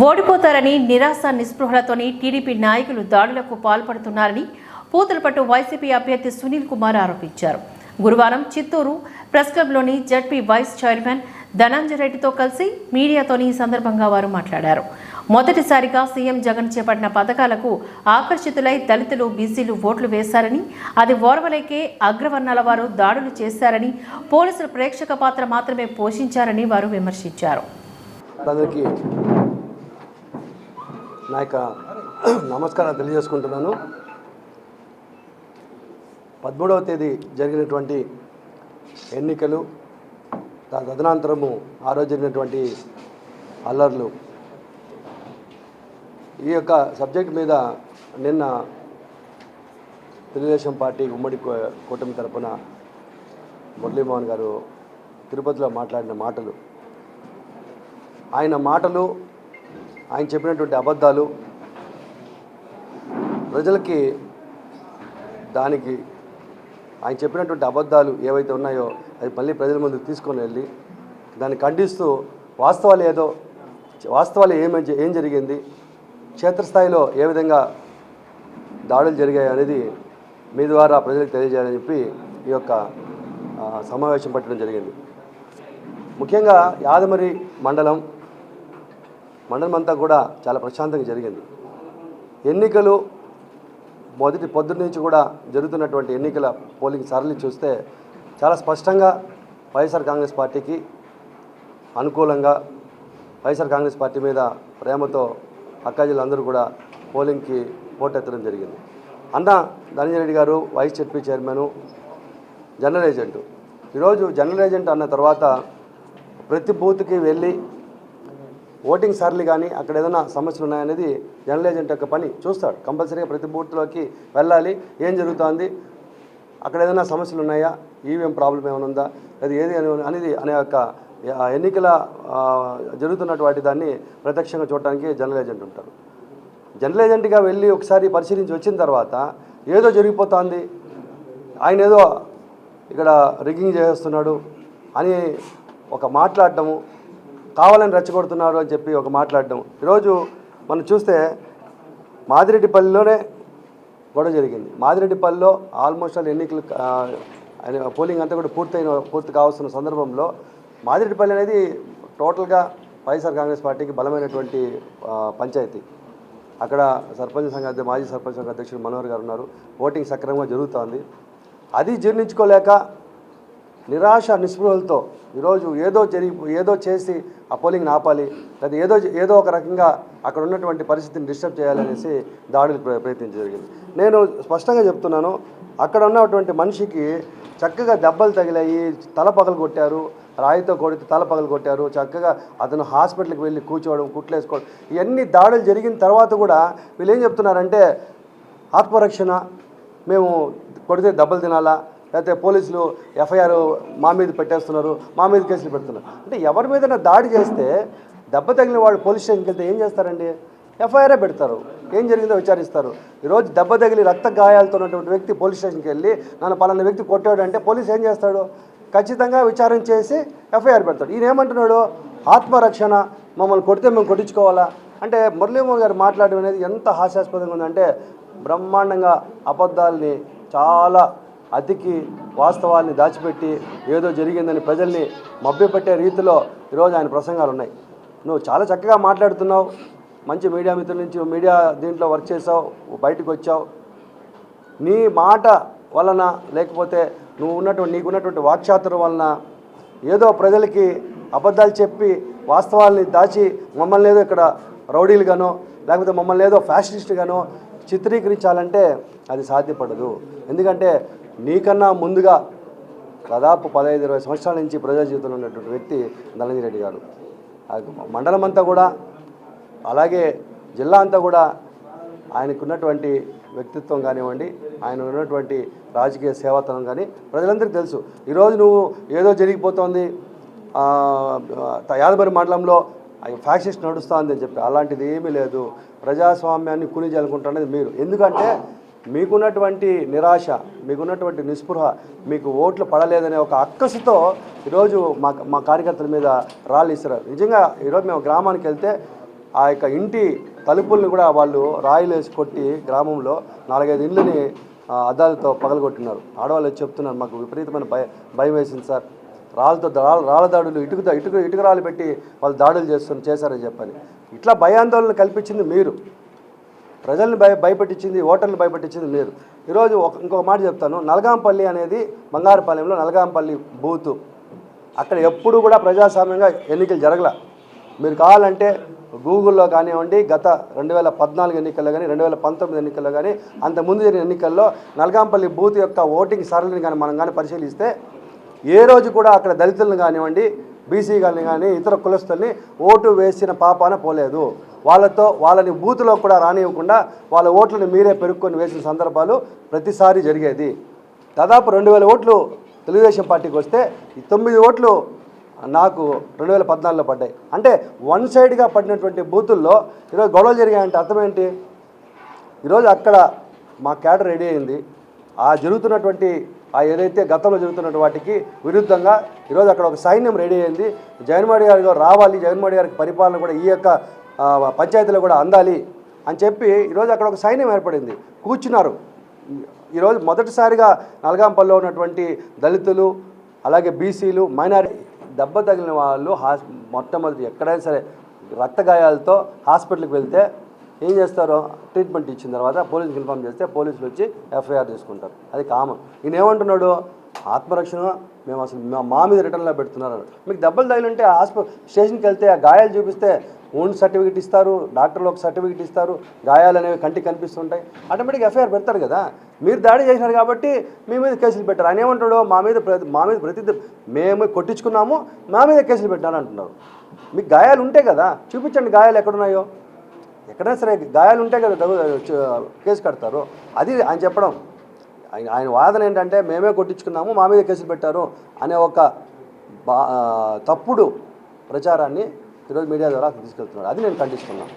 ఓడిపోతారని నిరాశ నిస్పృహలతోని టీడీపీ నాయకులు దాడులకు పాల్పడుతున్నారని పూతలపట్టు వైసీపీ అభ్యర్థి సునీల్ కుమార్ ఆరోపించారు. గురువారం చిత్తూరు ప్రెస్ క్లబ్లోని జడ్పీ వైస్ చైర్మన్ ధనంజయ రెడ్డితో కలిసి మీడియాతోని ఈ సందర్భంగా వారు మాట్లాడారు. మొదటిసారిగా సీఎం జగన్ చేపట్టిన పథకాలకు ఆకర్షితులై దళితులు బీసీలు ఓట్లు వేశారని అది ఓర్వలేకే అగ్రవర్ణాల వారు దాడులు చేశారని పోలీసులు ప్రేక్షక పాత్ర మాత్రమే పోషించారని వారు విమర్శించారు. నా యొక్క నమస్కారం తెలియజేసుకుంటున్నాను. పదమూడవ తేదీ జరిగినటువంటి ఎన్నికలు దాని తదనంతరము ఆ రోజు జరిగినటువంటి అల్లర్లు. ఈ యొక్క సబ్జెక్ట్ మీద నిన్న తెలుగుదేశం పార్టీ ఉమ్మడి కూటమి తరపున మురళీమోహన్ గారు తిరుపతిలో మాట్లాడిన మాటలు. ఆయన మాటలు ఆయన చెప్పినటువంటి అబద్ధాలు ప్రజలకి దానికి ఆయన చెప్పినటువంటి అబద్ధాలు ఏవైతే ఉన్నాయో అది మళ్ళీ ప్రజల ముందు తీసుకొని వెళ్ళి దాన్ని ఖండిస్తూ వాస్తవాలు ఏదో వాస్తవాలు ఏమేమి ఏం జరిగింది క్షేత్రస్థాయిలో ఏ విధంగా దాడులు జరిగాయి అనేది మీ ద్వారా ప్రజలకు తెలియజేయాలని చెప్పి ఈ యొక్క సమావేశం పెట్టడం జరిగింది. ముఖ్యంగా యాదమరి మండలం మండలం అంతా కూడా చాలా ప్రశాంతంగా జరిగింది. ఎన్నికలు మొదటి పొద్దున్న నుంచి కూడా జరుగుతున్నటువంటి ఎన్నికల పోలింగ్ సరళి చూస్తే చాలా స్పష్టంగా వైఎస్ఆర్ కాంగ్రెస్ పార్టీకి అనుకూలంగా వైఎస్ఆర్ కాంగ్రెస్ పార్టీ మీద ప్రేమతో అక్కాజీలందరూ కూడా పోలింగ్కి పోటెత్తడం జరిగింది. అన్న Dhananjaya Reddy garu vice ZP chairman general agent. ఈరోజు జనరల్ ఏజెంట్ అన్న తర్వాత ప్రతి బూత్కి వెళ్ళి ఓటింగ్ సార్లు కానీ అక్కడ ఏదైనా సమస్యలు ఉన్నాయనేది జనరల్ ఏజెంట్ యొక్క పని. చూస్తాడు. కంపల్సరీగా ప్రతి బూత్లోకి వెళ్ళాలి. ఏం జరుగుతోంది? అక్కడ ఏదైనా సమస్యలు ఉన్నాయా? ఈవీఎం ప్రాబ్లం ఏమైనా ఉందా? అది ఏది అని- అనేది అనే యొక్క ఎన్నికల జరుగుతున్నటువంటి దాన్ని ప్రత్యక్షంగా చూడటానికి జనరల్ ఏజెంట్ ఉంటారు జనరల్ ఏజెంట్గా వెళ్ళి ఒకసారి పరిశీలించి వచ్చిన తర్వాత ఏదో జరిగిపోతుంది. ఆయన ఏదో ఇక్కడ రిగ్గింగ్ చేస్తున్నాడు అని ఒక మాట్లాడటము కావాలని రెచ్చగొడుతున్నారు అని చెప్పి ఒక మాట్లాడటం ఈరోజు మనం చూస్తే మాదిరెడ్డిపల్లిలోనే గొడవ జరిగింది. మాదిరెడ్డిపల్లిలో ఆల్మోస్ట్ ఆల్ ఎన్నికలు పోలింగ్ అంతా కూడా పూర్తయిన పూర్తి కావాల్సిన సందర్భంలో మాదిరెడ్డిపల్లి అనేది టోటల్గా వైఎస్ఆర్ కాంగ్రెస్ పార్టీకి బలమైనటువంటి పంచాయతీ. అక్కడ సర్పంచ్ సంఘ మాజీ సర్పంచ్ సంఘ అధ్యక్షుడు మనోహర్ గారు ఉన్నారు. ఓటింగ్ సక్రమంగా జరుగుతోంది. అది జీర్ణించుకోలేక నిరాశ నిస్పృహలతో ఈరోజు ఏదో జరిగి ఏదో చేసి ఆ పోలింగ్ని ఆపాలి. లేదా ఏదో ఏదో ఒక రకంగా అక్కడ ఉన్నటువంటి పరిస్థితిని డిస్టర్బ్ చేయాలనేసి దాడులు ప్ర- ప్రయత్నించడం జరిగింది. నేను స్పష్టంగా చెప్తున్నాను అక్కడ ఉన్నటువంటి మనిషికి చక్కగా దెబ్బలు తగిలాయి తల పగలు కొట్టారు రాయితో కొడితే తల పగలు కొట్టారు చక్కగా అతను హాస్పిటల్కి వెళ్ళి కూర్చోవడం కుట్లేసుకోవడం ఇవన్నీ దాడులు జరిగిన తర్వాత కూడా వీళ్ళు ఏం చెప్తున్నారంటే ఆత్మరక్షణ మేము కొడితే దెబ్బలు తినాలా లేకపోతే పోలీసులు ఎఫ్ఐఆర్ మా మీద పెట్టేస్తున్నారు మా మీద కేసులు పెడుతున్నారు. అంటే ఎవరి మీద దాడి చేస్తే దెబ్బ తగిలిన వాడు పోలీస్ స్టేషన్కి వెళ్తే ఏం చేస్తారండి? ఎఫ్ఐఆర్ఏ పెడతారు. ఏం జరిగిందో విచారిస్తారు. ఈరోజు దెబ్బ తగిలి రక్త గాయాలతో ఉన్నటువంటి వ్యక్తి పోలీస్ స్టేషన్కి వెళ్ళి నన్ను పలానా వ్యక్తి కొట్టాడు అంటే పోలీస్ ఏం చేస్తాడు? ఖచ్చితంగా విచారణ చేసి ఎఫ్ఐఆర్ పెడతాడు. ఈయన ఏమంటున్నాడు? ఆత్మరక్షణ మమ్మల్ని కొడితే మేము కొట్టించుకోవాలా? అంటే మురళీమోహన్ గారు మాట్లాడడం అనేది ఎంత హాస్యాస్పదంగా ఉందంటే బ్రహ్మాండంగా అబద్ధాలని చాలా అతికి వాస్తవాన్ని దాచిపెట్టి ఏదో జరిగిందని ప్రజల్ని మభ్యపెట్టే రీతిలో ఈరోజు ఆయన ప్రసంగాలు ఉన్నాయి నువ్వు చాలా చక్కగా మాట్లాడుతున్నావు. మంచి మీడియా మిత్రుల నుంచి మీడియా దీంట్లో వర్క్ చేసావు బయటకు వచ్చావు. నీ మాట వలన లేకపోతే నువ్వు ఉన్నటువంటి నీకు ఉన్నటువంటి వాక్చాతురం వలన ఏదో ప్రజలకి అబద్ధాలు చెప్పి వాస్తవాల్ని దాచి మమ్మల్ని ఏదో ఇక్కడ రౌడీలుగానో లేకపోతే మమ్మల్ని ఏదో ఫ్యాషనిస్ట్గానో చిత్రీకరించాలంటే అది సాధ్యపడదు. ఎందుకంటే నీకన్నా ముందుగా దాదాపు పదహైదు ఇరవై సంవత్సరాల నుంచి ప్రజా జీవితంలో ఉన్నటువంటి వ్యక్తి ధనంజయ రెడ్డి గారు. మండలం అంతా కూడా అలాగే జిల్లా అంతా కూడా ఆయనకున్నటువంటి వ్యక్తిత్వం కానివ్వండి ఆయన ఉన్నటువంటి రాజకీయ సేవాతనం కానీ ప్రజలందరికీ తెలుసు. ఈరోజు నువ్వు ఏదో జరిగిపోతోంది ఆ, మండలంలో ఫ్యాక్సిస్ట్ నడుస్తుంది అని చెప్పి అలాంటిది ఏమీ లేదు. ప్రజాస్వామ్యాన్ని కూలీ చేయాలనుకుంటున్నది మీరు. ఎందుకంటే మీకున్నటువంటి నిరాశ మీకున్నటువంటి నిస్పృహ మీకు ఓట్లు పడలేదనే ఒక అక్కసుతో ఈరోజు మా మా కార్యకర్తల మీద రాళ్ళు ఇస్తారు నిజంగా ఈరోజు మేము గ్రామానికి వెళ్తే ఆ యొక్క ఇంటి తలుపుల్ని కూడా వాళ్ళు రాయిలు వేసి కొట్టి గ్రామంలో నాలుగైదు ఇళ్ళని అద్దాలతో పగలగొట్టినారు. ఆడవాళ్ళు చెప్తున్నారు మాకు విపరీతమైన భయ భయం వేసింది సార్. రాళ్ళతో రాళ్ళ రాళ్ళ దాడులు ఇటుక ఇటుక ఇటుక రాళ్ళు పెట్టి వాళ్ళు దాడులు చేస్తున్న చేశారని చెప్పని. ఇట్లా భయాందోళన కల్పించింది మీరు. ప్రజల్ని భయ భయపెట్టించింది ఓటర్లు భయపెట్టించింది మీరు ఈరోజు ఒక ఇంకొక మాట చెప్తాను. నల్గాంపల్లి అనేది బంగారుపాలెంలో నల్గాంపల్లి బూతు. అక్కడ ఎప్పుడు కూడా ప్రజాస్వామ్యంగా ఎన్నికలు జరగల. మీరు కావాలంటే గూగుల్లో కానివ్వండి గత రెండు వేల పద్నాలుగు ఎన్నికల్లో కానీ రెండు వేల పంతొమ్మిది ఎన్నికల్లో కానీ అంతకుముందు జరిగిన ఎన్నికల్లో నల్గాంపల్లి బూత్ యొక్క ఓటింగ్ సరళిని కానీ మనం కానీ పరిశీలిస్తే ఏ రోజు కూడా అక్కడ దళితులను కానివ్వండి బీసీ కానీ కానీ ఇతర కులస్తుల్ని ఓటు వేసిన పాపాన పోలేదు. వాళ్ళతో వాళ్ళని బూతులో కూడా రానివ్వకుండా వాళ్ళ ఓట్లను మీరే పెరుక్కొని వేసిన సందర్భాలు ప్రతిసారి జరిగేది. దాదాపు రెండు వేల ఓట్లు తెలుగుదేశం పార్టీకి వస్తే ఈ తొమ్మిది ఓట్లు నాకు రెండు వేల పద్నాలుగులో పడ్డాయి. అంటే వన్ సైడ్గా పడినటువంటి బూతుల్లో ఈరోజు గొడవలు జరిగాయంటే అర్థం ఏంటి? ఈరోజు అక్కడ మా క్యాడర్ రెడీ అయింది. ఆ జరుగుతున్నటువంటి ఆ ఏదైతే గతంలో జరుగుతున్న వాటికి విరుద్ధంగా ఈరోజు అక్కడ ఒక సైన్యం రెడీ అయింది. జగన్మోహన్ గారు రావాలి జగన్మోహన్ గారికి పరిపాలన కూడా ఈ యొక్క పంచాయతీలో కూడా అందాలి అని చెప్పి ఈరోజు అక్కడ ఒక సైన్యం ఏర్పడింది. కూర్చున్నారు. ఈరోజు మొదటిసారిగా నల్గాంపల్లో ఉన్నటువంటి దళితులు అలాగే బీసీలు మైనారిటీ దెబ్బ తగిలిన వాళ్ళు హాస్ మొట్టమొదటి ఎక్కడైనా సరే రక్త గాయాలతో హాస్పిటల్కి వెళ్తే ఏం చేస్తారో ట్రీట్మెంట్ ఇచ్చిన తర్వాత పోలీసుకి ఇన్ఫామ్ చేస్తే పోలీసులు వచ్చి ఎఫ్ఐఆర్ తీసుకుంటారు. అది కామన్. ఈయన ఏమంటున్నాడు? ఆత్మరక్షణ మేము అసలు మా- మా మీద రిటర్న్లో పెడుతున్నారు మీకు దెబ్బలు తగిలింటే హాస్పిటల్ స్టేషన్కి వెళ్తే ఆ గాయాలు చూపిస్తే ఓన్ సర్టిఫికేట్ ఇస్తారు డాక్టర్లు ఒక సర్టిఫికేట్ ఇస్తారు గాయాలు అనేవి కంటికి కనిపిస్తుంటాయి. ఆటోమేటిక్ ఎఫ్ఐఆర్ పెడతారు కదా. మీరు దాడి చేసినారు కాబట్టి మీ మీద కేసులు పెట్టారు. ఆయన ఏమంటాడు మా మీద ప్రతి మా మీద ప్రతి మేము కొట్టించుకున్నాము మా మీద కేసులు పెట్టారు అంటున్నారు మీకు గాయాలు ఉంటాయి కదా చూపించండి గాయాలు ఎక్కడున్నాయో. ఎక్కడైనా సరే గాయాలు ఉంటే కదా కేసు కడతారు. అది ఆయన చెప్పడం. ఆయన ఆయన వాదన ఏంటంటే మేమే కొట్టించుకున్నాము మా మీద కేసులు పెట్టారు అనే ఒక బా తప్పుడు ప్రచారాన్ని ఈరోజు మీడియా ద్వారా తీసుకెళ్తున్నారు. అది నేను ఖండిస్తున్నాను.